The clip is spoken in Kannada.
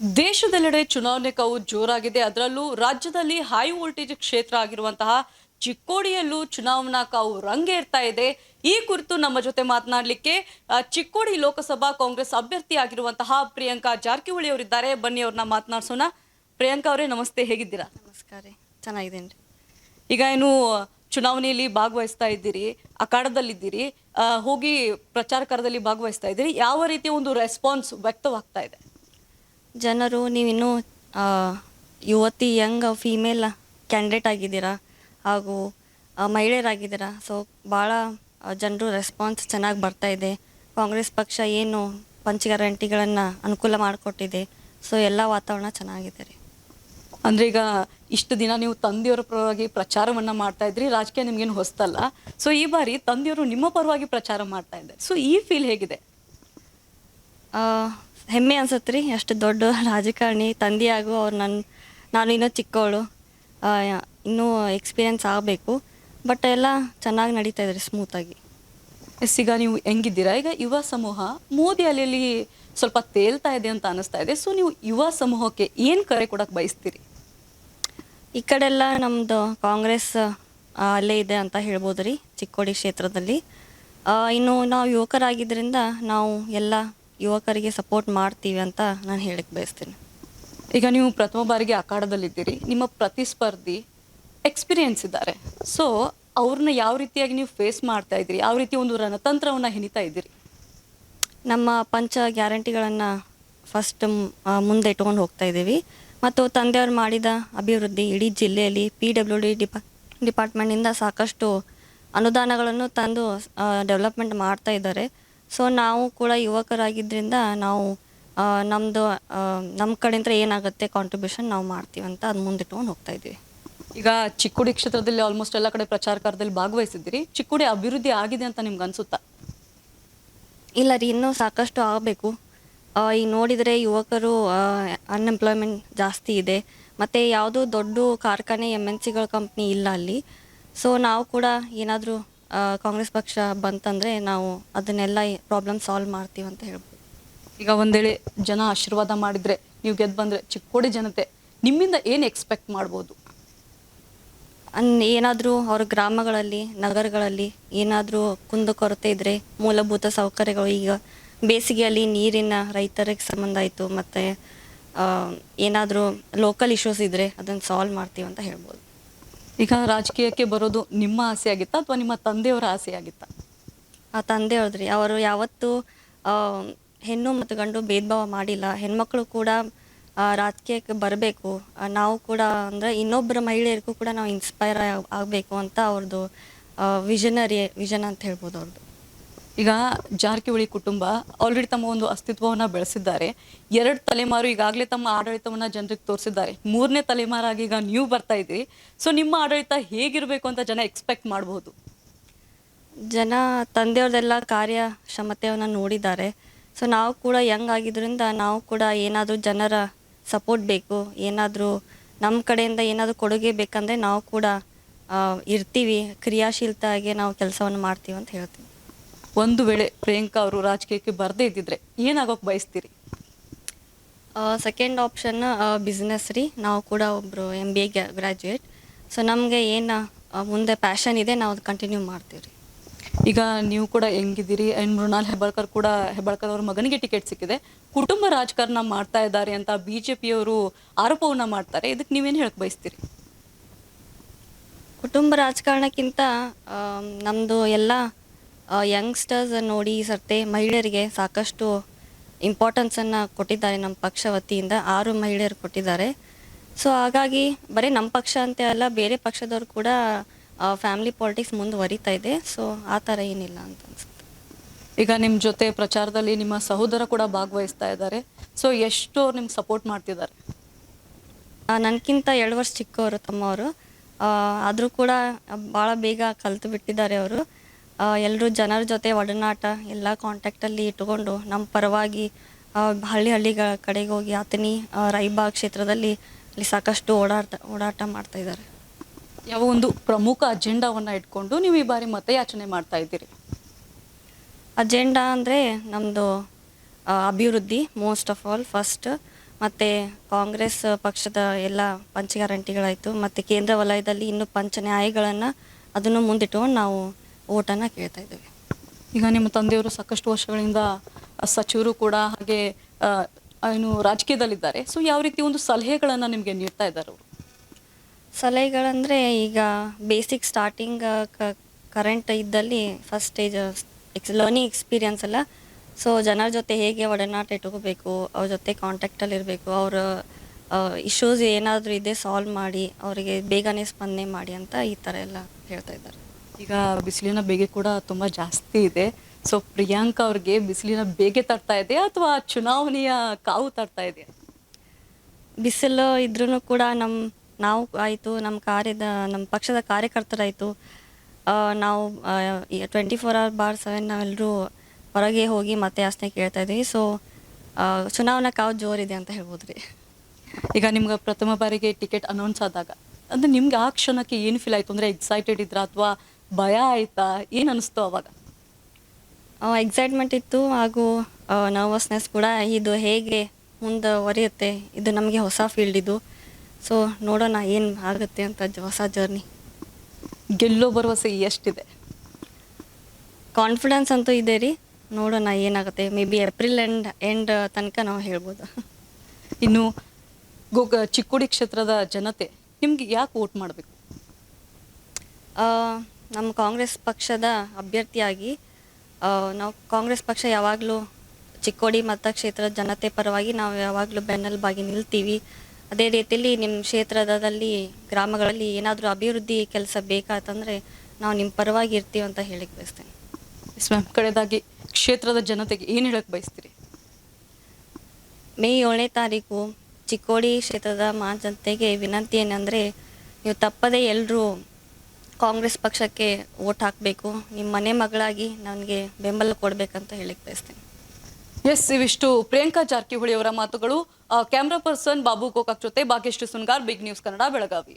ದೇಶದೆಲ್ಲೆಡೆ ಚುನಾವಣೆ ಕಾವು ಜೋರಾಗಿದೆ. ಅದರಲ್ಲೂ ರಾಜ್ಯದಲ್ಲಿ ಹೈ ವೋಲ್ಟೇಜ್ ಕ್ಷೇತ್ರ ಆಗಿರುವಂತಹ ಚಿಕ್ಕೋಡಿಯಲ್ಲೂ ಚುನಾವಣಾ ಕಾವು ರಂಗೇರ್ತಾ ಇದೆ. ಈ ಕುರಿತು ನಮ್ಮ ಜೊತೆ ಮಾತನಾಡಲಿಕ್ಕೆ ಚಿಕ್ಕೋಡಿ ಲೋಕಸಭಾ ಕಾಂಗ್ರೆಸ್ ಅಭ್ಯರ್ಥಿ ಆಗಿರುವಂತಹ ಪ್ರಿಯಾಂಕಾ ಜಾರಕಿಹೊಳಿ ಅವರಿದ್ದಾರೆ. ಬನ್ನಿ ಅವ್ರನ್ನ ಮಾತನಾಡಿಸೋಣ. ಪ್ರಿಯಾಂಕಾ ಅವರೇ ನಮಸ್ತೆ. ಹೇಗಿದ್ದೀರಾ? ನಮಸ್ಕಾರ ಚೆನ್ನಾಗಿದ್ದೀನಿ ಈಗ ಏನು ಚುನಾವಣೆಯಲ್ಲಿ ಭಾಗವಹಿಸ್ತಾ ಇದ್ದೀರಿ ಅಖಾಡದಲ್ಲಿದ್ದೀರಿ ಹೋಗಿ ಪ್ರಚಾರ ಕಾರ್ಯದಲ್ಲಿ ಭಾಗವಹಿಸ್ತಾ ಇದ್ದೀರಿ. ಯಾವ ರೀತಿಯ ಒಂದು ರೆಸ್ಪಾನ್ಸ್ ವ್ಯಕ್ತವಾಗ್ತಾ ಇದೆ? ಜನರು ನೀವಿನ್ನೂ ಯುವತಿ ಯಂಗ್ ಫೀಮೇಲ್ ಕ್ಯಾಂಡಿಡೇಟ್ ಆಗಿದ್ದೀರಾ? ಹಾಗೂ ಮಹಿಳೆಯರಾಗಿದ್ದೀರಾ? ಸೊ ಭಾಳ ಜನರು ರೆಸ್ಪಾನ್ಸ್ ಚೆನ್ನಾಗಿ ಬರ್ತಾ ಇದೆ. ಕಾಂಗ್ರೆಸ್ ಪಕ್ಷ ಏನು ಪಂಚ ಗ್ಯಾರಂಟಿಗಳನ್ನು ಅನುಕೂಲ ಮಾಡಿಕೊಟ್ಟಿದೆ. ಸೊ ಎಲ್ಲ ವಾತಾವರಣ ಚೆನ್ನಾಗಿದೆ ರೀ. ಅಂದ್ರೆ ಈಗ ಇಷ್ಟು ದಿನ ನೀವು ತಂದೆಯವರ ಪರವಾಗಿ ಪ್ರಚಾರವನ್ನು ಮಾಡ್ತಾ ಇದ್ರಿ ರಾಜಕೀಯ ನಿಮ್ಗೇನು ಹೊಸ್ತಲ್ಲ. ಸೊ ಈ ಬಾರಿ ತಂದೆಯವರು ನಿಮ್ಮ ಪರವಾಗಿ ಪ್ರಚಾರ ಮಾಡ್ತಾ ಇದ್ದಾರೆ. ಸೊ ಈ ಫೀಲ್ ಹೇಗಿದೆ? ಹೆಮ್ಮೆ ಅನ್ಸತ್ತೆ ರೀ ಅಷ್ಟು ದೊಡ್ಡ ರಾಜಕಾರಣಿ ತಂದೆಯಾಗು ಅವ್ರು ನನ್ನ ನಾನು ಇನ್ನೂ ಚಿಕ್ಕವಳು ಇನ್ನೂ ಎಕ್ಸ್ಪೀರಿಯನ್ಸ್ ಆಗಬೇಕು ಬಟ್ ಎಲ್ಲ ಚೆನ್ನಾಗಿ ನಡೀತಾ ಇದೆ ಸ್ಮೂತಾಗಿ ಎಸ್ ಈಗ ನೀವು ಹೆಂಗಿದ್ದೀರಾ? ಈಗ ಯುವ ಸಮೂಹ ಮೋದಿ ಅಲೆಯಲ್ಲಿ ಸ್ವಲ್ಪ ತೇಲ್ತಾ ಇದೆ ಅಂತ ಅನಿಸ್ತಾ ಇದೆ ಸೊ ನೀವು ಯುವ ಸಮೂಹಕ್ಕೆ ಏನು ಕರೆ ಕೊಡಕ್ಕೆ ಬಯಸ್ತೀರಿ? ಈ ಕಡೆಲ್ಲ ನಮ್ಮದು ಕಾಂಗ್ರೆಸ್ ಅಲ್ಲೇ ಇದೆ ಅಂತ ಹೇಳ್ಬೋದು ರೀ ಚಿಕ್ಕೋಡಿ ಕ್ಷೇತ್ರದಲ್ಲಿ. ಇನ್ನು ನಾವು ಯುವಕರಾಗಿದ್ದರಿಂದ ನಾವು ಎಲ್ಲ ಯುವಕರಿಗೆ ಸಪೋರ್ಟ್ ಮಾಡ್ತೀವಿ ಅಂತ ನಾನು ಹೇಳಕ್ಕೆ ಬಯಸ್ತೀನಿ. ಈಗ ನೀವು ಪ್ರಥಮ ಬಾರಿಗೆ ಅಖಾಡದಲ್ಲಿದ್ದೀರಿ ನಿಮ್ಮ ಪ್ರತಿಸ್ಪರ್ಧಿ ಎಕ್ಸ್ಪೀರಿಯನ್ಸ್ ಇದ್ದಾರೆ. ಸೊ ಅವ್ರನ್ನ ಯಾವ ರೀತಿಯಾಗಿ ನೀವು ಫೇಸ್ ಮಾಡ್ತಾ ಇದ್ದೀರಿ? ಯಾವ ರೀತಿ ಒಂದು ರಣತಂತ್ರವನ್ನು ಹೆಣಿತಾ ಇದ್ದೀರಿ? ನಮ್ಮ ಪಂಚ ಗ್ಯಾರಂಟಿಗಳನ್ನು ಫಸ್ಟ್ ಮುಂದೆ ಇಟ್ಕೊಂಡು ಹೋಗ್ತಾ ಇದ್ದೀವಿ. ಮತ್ತು ತಂದೆಯವರು ಮಾಡಿದ ಅಭಿವೃದ್ಧಿ ಇಡೀ ಜಿಲ್ಲೆಯಲ್ಲಿ ಪಿ ಡಬ್ಲ್ಯೂ ಡಿ ಡಿಪಾ ಡಿಪಾರ್ಟ್ಮೆಂಟಿಂದ ಸಾಕಷ್ಟು ಅನುದಾನಗಳನ್ನು ತಂದು ಡೆವಲಪ್ಮೆಂಟ್ ಮಾಡ್ತಾ ಇದ್ದಾರೆ. ಸೊ ನಾವು ಕೂಡ ಯುವಕರಾಗಿದ್ದರಿಂದ ನಾವು ನಮ್ಮದು ನಮ್ಮ ಕಡೆಯಿಂದ ಏನಾಗುತ್ತೆ ಕಾಂಟ್ರಿಬ್ಯೂಷನ್ ನಾವು ಮಾಡ್ತೀವಿ ಅಂತ ಅದು ಮುಂದಿಟ್ಕೊಂಡು ಹೋಗ್ತಾ ಇದ್ದೀವಿ. ಈಗ ಚಿಕ್ಕುಡಿ ಕ್ಷೇತ್ರದಲ್ಲಿ ಆಲ್ಮೋಸ್ಟ್ ಎಲ್ಲ ಕಡೆ ಪ್ರಚಾರ ಕಾರ್ಯದಲ್ಲಿ ಭಾಗವಹಿಸಿದ್ದೀರಿ. ಚಿಕ್ಕುಡಿ ಅಭಿವೃದ್ಧಿ ಆಗಿದೆ ಅಂತ ನಿಮ್ಗೆ ಅನ್ಸುತ್ತಾ? ಇಲ್ಲ ರೀ ಇನ್ನೂ ಸಾಕಷ್ಟು ಆಗಬೇಕು. ಈಗ ನೋಡಿದರೆ ಯುವಕರು ಅನ್ಎಂಪ್ಲಾಯ್ಮೆಂಟ್ ಜಾಸ್ತಿ ಇದೆ. ಮತ್ತು ಯಾವುದೂ ದೊಡ್ಡ ಕಾರ್ಖಾನೆ ಎಂ ಎನ್ ಸಿಗಳ ಕಂಪ್ನಿ ಇಲ್ಲ ಅಲ್ಲಿ. ಸೊ ನಾವು ಕೂಡ ಏನಾದರೂ ಕಾಂಗ್ರೆಸ್ ಪಕ್ಷ ಬಂತಂದ್ರೆ ನಾವು ಅದನ್ನೆಲ್ಲ ಪ್ರಾಬ್ಲಮ್ ಸಾಲ್ವ್ ಮಾಡ್ತೀವಿ ಅಂತ ಹೇಳ್ಬೋದು. ಈಗ ಒಂದೇಳೆ ಜನ ಆಶೀರ್ವಾದ ಮಾಡಿದ್ರೆ ನೀವು ಗೆದ್ದು ಬಂದ್ರೆ ಚಿಕ್ಕೋಡಿ ಜನತೆ ನಿಮ್ಮಿಂದ ಏನು ಎಕ್ಸ್ಪೆಕ್ಟ್ ಮಾಡ್ಬೋದು? ಅನ್ ಏನಾದರೂ ಅವ್ರ ಗ್ರಾಮಗಳಲ್ಲಿ ನಗರಗಳಲ್ಲಿ ಏನಾದರೂ ಕುಂದುಕೊರತೆ ಇದ್ರೆ ಮೂಲಭೂತ ಸೌಕರ್ಯಗಳು ಈಗ ಬೇಸಿಗೆಯಲ್ಲಿ ನೀರಿನ ರೈತರಿಗೆ ಸಂಬಂಧ ಆಯಿತು ಮತ್ತು ಏನಾದರೂ ಲೋಕಲ್ ಇಶ್ಯೂಸ್ ಇದ್ದರೆ ಅದನ್ನು ಸಾಲ್ವ್ ಮಾಡ್ತೀವಿ ಅಂತ ಹೇಳ್ಬೋದು. ಈಗ ರಾಜಕೀಯಕ್ಕೆ ಬರೋದು ನಿಮ್ಮ ಆಸೆ ಆಗಿತ್ತಾ ಅಥವಾ ನಿಮ್ಮ ತಂದೆಯವರ ಆಸೆ ಆಗಿತ್ತಾ? ಆ ತಂದೆ ಹೇಳಿದ್ರಿ ಅವರು ಯಾವತ್ತೂ ಹೆಣ್ಣು ಮತ್ತು ಗಂಡು ಭೇದ ಭಾವ ಮಾಡಿಲ್ಲ. ಹೆಣ್ಮಕ್ಳು ಕೂಡ ರಾಜಕೀಯಕ್ಕೆ ಬರಬೇಕು. ನಾವು ಕೂಡ ಅಂದರೆ ಇನ್ನೊಬ್ಬರ ಮಹಿಳೆಯರಿಗೂ ಕೂಡ ನಾವು ಇನ್ಸ್ಪೈರ್ ಆಗಬೇಕು ಅಂತ ಅವ್ರದ್ದು ವಿಷನರಿ ವಿಷನ್ ಅಂತ ಹೇಳ್ಬೋದು ಅವ್ರದ್ದು ಈಗ ಜಾರಕಿಹೊಳಿ ಕುಟುಂಬ ಆಲ್ರೆಡಿ ತಮ್ಮ ಒಂದು ಅಸ್ತಿತ್ವವನ್ನು ಬೆಳೆಸಿದ್ದಾರೆ. ಎರಡು ತಲೆಮಾರು ಈಗಾಗಲೇ ತಮ್ಮ ಆಡಳಿತವನ್ನು ಜನರಿಗೆ ತೋರಿಸಿದ್ದಾರೆ. ಮೂರನೇ ತಲೆಮಾರಾಗಿ ಈಗ ನೀವು ಬರ್ತಾ ಇದ್ದೀರಿ. ಸೊ ನಿಮ್ಮ ಆಡಳಿತ ಹೇಗಿರಬೇಕು ಅಂತ ಜನ ಎಕ್ಸ್ಪೆಕ್ಟ್ ಮಾಡಬಹುದು ಜನ ತಂದೆಯವ್ರದೆಲ್ಲ ಕಾರ್ಯಕ್ಷಮತೆಯನ್ನು ನೋಡಿದ್ದಾರೆ. ಸೊ ನಾವು ಕೂಡ ಯಂಗ್ ಆಗಿದ್ದರಿಂದ ನಾವು ಕೂಡ ಏನಾದರೂ ಜನರ ಸಪೋರ್ಟ್ ಬೇಕು, ಏನಾದರೂ ನಮ್ಮ ಕಡೆಯಿಂದ ಏನಾದರೂ ಕೊಡುಗೆ ಬೇಕಂದರೆ ನಾವು ಕೂಡ ಇರ್ತೀವಿ. ಕ್ರಿಯಾಶೀಲತೆಯಾಗಿ ನಾವು ಕೆಲಸವನ್ನು ಮಾಡ್ತೀವಿ ಅಂತ ಹೇಳ್ತೀವಿ ಒಂದು ವೇಳೆ ಪ್ರಿಯಾಂಕಾ ಅವರು ರಾಜಕೀಯಕ್ಕೆ ಬರದೇ ಇದ್ದಿದ್ರೆ ಏನಾಗೋಕ್ ಬಯಸ್ತೀರಿ? ಸೆಕೆಂಡ್ ಆಪ್ಷನ್ ಬಿಸ್ನೆಸ್ ರೀ. ನಾವು ಕೂಡ ಒಬ್ಬರು M B A graduate so ನಮಗೆ ಏನು ಮುಂದೆ ಪ್ಯಾಷನ್ ಇದೆ ನಾವು ಅದು ಕಂಟಿನ್ಯೂ ಮಾಡ್ತೀವಿ ರೀ ಈಗ ನೀವು ಕೂಡ ಹೆಂಗಿದ್ದೀರಿ? ಅಂಡ್ ಮೃಣಾಲ್ ಹೆಬ್ಬಾಳ್ಕರ್ ಕೂಡ ಹೆಬ್ಬಾಳ್ಕರ್ ಅವ್ರ ಮಗನಿಗೆ ಟಿಕೆಟ್ ಸಿಕ್ಕಿದೆ. ಕುಟುಂಬ ರಾಜಕಾರಣ ಮಾಡ್ತಾ ಇದ್ದಾರೆ ಅಂತ ಬಿಜೆಪಿಯವರು ಆರೋಪವನ್ನ ಮಾಡ್ತಾರೆ. ಇದಕ್ಕೆ ನೀವೇನು ಹೇಳಕ್ ಬಯಸ್ತೀರಿ? ಕುಟುಂಬ ರಾಜಕಾರಣಕ್ಕಿಂತ ನಮ್ಮದು ಎಲ್ಲ ಯಂಗ್ಸ್ಟರ್ಸ್ ನೋಡಿ ಈ ಸರ್ತೆ ಮಹಿಳೆಯರಿಗೆ ಸಾಕಷ್ಟು ಇಂಪಾರ್ಟೆನ್ಸನ್ನು ಕೊಟ್ಟಿದ್ದಾರೆ ನಮ್ಮ ಪಕ್ಷ ವತಿಯಿಂದ. ಆರು ಮಹಿಳೆಯರು ಕೊಟ್ಟಿದ್ದಾರೆ. ಸೊ ಹಾಗಾಗಿ ಬರೀ ನಮ್ಮ ಪಕ್ಷ ಅಂತ ಅಲ್ಲ ಬೇರೆ ಪಕ್ಷದವ್ರು ಕೂಡ ಫ್ಯಾಮಿಲಿ ಪಾಲಿಟಿಕ್ಸ್ ಮುಂದುವರಿತಾ ಇದೆ. ಸೊ ಆ ಥರ ಏನಿಲ್ಲ ಅಂತ ಅನ್ಸುತ್ತೆ. ಈಗ ನಿಮ್ಮ ಜೊತೆ ಪ್ರಚಾರದಲ್ಲಿ ನಿಮ್ಮ ಸಹೋದರ ಕೂಡ ಭಾಗವಹಿಸ್ತಾ ಇದ್ದಾರೆ. ಸೊ ಎಷ್ಟು ಅವ್ರು ನಿಮ್ಗೆ ಸಪೋರ್ಟ್ ಮಾಡ್ತಿದ್ದಾರೆ? ನನಗಿಂತ ಎರಡು ವರ್ಷ ಚಿಕ್ಕವರು ತಮ್ಮವರು. ಆದರೂ ಕೂಡ ಭಾಳ ಬೇಗ ಕಲ್ತು ಬಿಟ್ಟಿದ್ದಾರೆ ಅವರು. ಎಲ್ಲರೂ ಜನರ ಜೊತೆ ಒಡನಾಟ ಎಲ್ಲ ಕಾಂಟ್ಯಾಕ್ಟಲ್ಲಿ ಇಟ್ಟುಕೊಂಡು ನಮ್ಮ ಪರವಾಗಿ ಹಳ್ಳಿ ಹಳ್ಳಿಗಳ ಕಡೆಗೆ ಹೋಗಿ ಆತನಿ ರೈಬಾ ರಾಯಬಾಗ್ ಕ್ಷೇತ್ರದಲ್ಲಿ ಅಲ್ಲಿ ಸಾಕಷ್ಟು ಓಡಾಡ್ತಾ ಓಡಾಟ ಮಾಡ್ತಾ ಇದ್ದಾರೆ. ಯಾವ ಒಂದು ಪ್ರಮುಖ ಅಜೆಂಡಾವನ್ನ ಇಟ್ಕೊಂಡು ನೀವು ಈ ಬಾರಿ ಮತಯಾಚನೆ ಮಾಡ್ತಾ ಇದ್ದೀರಿ? ಅಜೆಂಡಾ ಅಂದರೆ ನಮ್ಮದು ಅಭಿವೃದ್ಧಿ ಮೋಸ್ಟ್ ಆಫ್ ಆಲ್ ಫಸ್ಟ್ ಮತ್ತು ಕಾಂಗ್ರೆಸ್ ಪಕ್ಷದ ಎಲ್ಲ ಪಂಚ ಗ್ಯಾರಂಟಿಗಳಾಯಿತು ಮತ್ತು ಕೇಂದ್ರ ವಲಯದಲ್ಲಿ ಇನ್ನೂ ಪಂಚ ನ್ಯಾಯಗಳನ್ನು ಅದನ್ನು ಮುಂದಿಟ್ಕೊಂಡು ನಾವು ಓಟನ್ನು ಕೇಳ್ತಾ ಇದ್ದೇವೆ. ಈಗ ನಿಮ್ಮ ತಂದೆಯವರು ಸಾಕಷ್ಟು ವರ್ಷಗಳಿಂದ ಸಚಿವರು ಕೂಡ ಹಾಗೆ ಏನು ರಾಜಕೀಯದಲ್ಲಿದ್ದಾರೆ. ಸೊ ಯಾವ ರೀತಿ ಒಂದು ಸಲಹೆಗಳನ್ನು ನಿಮಗೆ ನೀಡ್ತಾ ಇದ್ದಾರೆ ಅವರು? ಸಲಹೆಗಳಂದರೆ ಈಗ ಬೇಸಿಕ್ ಸ್ಟಾರ್ಟಿಂಗ್ ಕರೆಂಟ್ ಇದ್ದಲ್ಲಿ first stage ex learning experience ಅಲ್ಲ. ಸೊ ಜನರ ಜೊತೆ ಹೇಗೆ ಒಡನಾಟ ಇಟ್ಕೋಬೇಕು ಅವ್ರ ಜೊತೆ ಕಾಂಟ್ಯಾಕ್ಟಲ್ಲಿ ಇರಬೇಕು ಅವರ ಇಶ್ಯೂಸ್ ಏನಾದರೂ ಇದೆ ಸಾಲ್ವ್ ಮಾಡಿ ಅವರಿಗೆ ಬೇಗನೆ ಸ್ಪಂದನೆ ಮಾಡಿ ಅಂತ ಈ ಥರ ಎಲ್ಲ ಹೇಳ್ತಾ ಇದ್ದಾರೆ. ಈಗ ಬಿಸಿಲಿನ ಬೇಗೆ ಕೂಡ ತುಂಬ ಜಾಸ್ತಿ ಇದೆ. ಸೊ ಪ್ರಿಯಾಂಕಾ ಅವ್ರಿಗೆ ಬಿಸಿಲಿನ ಬೇಗೆ ತರ್ತಾ ಇದೆ ಅಥವಾ ಚುನಾವಣೆಯ ಕಾವು ತರ್ತಾ ಇದೆ ಬಿಸಿಲು ಇದ್ರೂ ಕೂಡ ನಮ್ಮ ನಾವು ಆಯಿತು ನಮ್ಮ ಕಾರ್ಯದ ನಮ್ಮ ಪಕ್ಷದ ಕಾರ್ಯಕರ್ತರಾಯಿತು. ನಾವು twenty four hour by seven ನಾವೆಲ್ಲರೂ ಹೊರಗೆ ಹೋಗಿ ಮತ್ತೆ ಯಾಚನೆ ಕೇಳ್ತಾ ಇದ್ದೀವಿ ಸೊ ಚುನಾವಣಾ ಕಾವು ಜೋರಿದೆ ಅಂತ ಹೇಳ್ಬೋದು ರೀ. ಈಗ ನಿಮ್ಗೆ ಪ್ರಥಮ ಬಾರಿಗೆ ಟಿಕೆಟ್ ಅನೌನ್ಸ್ ಆದಾಗ ಅಂದ್ರೆ ನಿಮ್ಗೆ ಆ ಕ್ಷಣಕ್ಕೆ ಏನು ಫೀಲ್ ಆಯ್ತು? ಅಂದ್ರೆ ಎಕ್ಸೈಟೆಡ್ ಇದ್ರ ಅಥವಾ ಭಯ ಆಯ್ತಾ? ಏನು ಅನಿಸ್ತು ಅವಾಗ? ಎಕ್ಸೈಟ್ಮೆಂಟ್ ಇತ್ತು ಹಾಗೂ ನರ್ವಸ್ನೆಸ್ ಕೂಡ ಇದು ಹೇಗೆ ಮುಂದೆ ಮುಂದುವರಿಯುತ್ತೆ ಇದು ನಮಗೆ ಹೊಸ ಫೀಲ್ಡ್ ಇದು. ಸೊ ನೋಡೋಣ ಏನು ಆಗುತ್ತೆ ಅಂತ ಹೊಸ ಜರ್ನಿ ಗೆಲ್ಲೋ ಭರವಸೆ ಎಷ್ಟಿದೆ? ಕಾನ್ಫಿಡೆನ್ಸ್ ಅಂತೂ ಇದೆ ರೀ. ನೋಡೋಣ ಏನಾಗುತ್ತೆ. Maybe April end end ತನಕ ನಾವು ಹೇಳ್ಬೋದು. ಇನ್ನು ಗೋಗ ಚಿಕ್ಕೋಡಿ ಕ್ಷೇತ್ರದ ಜನತೆ ನಿಮಗೆ ಯಾಕೆ ವೋಟ್ ಮಾಡಬೇಕು? ನಮ್ಮ ಕಾಂಗ್ರೆಸ್ ಪಕ್ಷದ ಅಭ್ಯರ್ಥಿಯಾಗಿ ನಾವು ಕಾಂಗ್ರೆಸ್ ಪಕ್ಷ ಯಾವಾಗಲೂ ಚಿಕ್ಕೋಡಿ ಮತಕ್ಷೇತ್ರದ ಜನತೆ ಪರವಾಗಿ ನಾವು ಯಾವಾಗಲೂ ಬೆನ್ನೆಲುಬಾಗಿ ನಿಲ್ತೀವಿ. ಅದೇ ರೀತಿಯಲ್ಲಿ ನಿಮ್ಮ ಕ್ಷೇತ್ರದಲ್ಲಿ ಗ್ರಾಮಗಳಲ್ಲಿ ಏನಾದರೂ ಅಭಿವೃದ್ಧಿ ಕೆಲಸ ಬೇಕಾತಂದರೆ ನಾವು ನಿಮ್ಮ ಪರವಾಗಿ ಇರ್ತೀವಿ ಅಂತ ಹೇಳಿಕ್ಕೆ ಬಯಸ್ತೇನೆ. ಎಸ್ ಮ್ಯಾಮ್ ಕಡೆದಾಗಿ ಕ್ಷೇತ್ರದ ಜನತೆಗೆ ಏನು ಹೇಳಕ್ಕೆ ಬಯಸ್ತೀರಿ? ಮೇ ಏಳನೇ ತಾರೀಕು ಚಿಕ್ಕೋಡಿ ಕ್ಷೇತ್ರದ ಮಾ ಜನತೆಗೆ ವಿನಂತಿ ಏನಂದರೆ ನೀವು ತಪ್ಪದೇ ಎಲ್ಲರೂ ಕಾಂಗ್ರೆಸ್ ಪಕ್ಷಕ್ಕೆ ಓಟ್ ಹಾಕಬೇಕು, ನಿಮ್ಮ ಮನೆ ಮಗಳಾಗಿ ನನಗೆ ಬೆಂಬಲ ಕೊಡಬೇಕಂತ ಹೇಳಿಕ್ಕೆ ಬಯಸ್ತೇನೆ. ಎಸ್ ಇವಿಷ್ಟು ಪ್ರಿಯಾಂಕಾ ಜಾರಕಿಹೊಳಿ ಅವರ ಮಾತುಗಳು. ಕ್ಯಾಮ್ರಾ ಪರ್ಸನ್ ಬಾಬು ಕೋಕಾಕ್ ಜೊತೆ ಭಾಗ್ಯಶ್ರೀ ಸುನ್ಗಾರ್, ಬಿಗ್ ನ್ಯೂಸ್ ಕನ್ನಡ, ಬೆಳಗಾವಿ.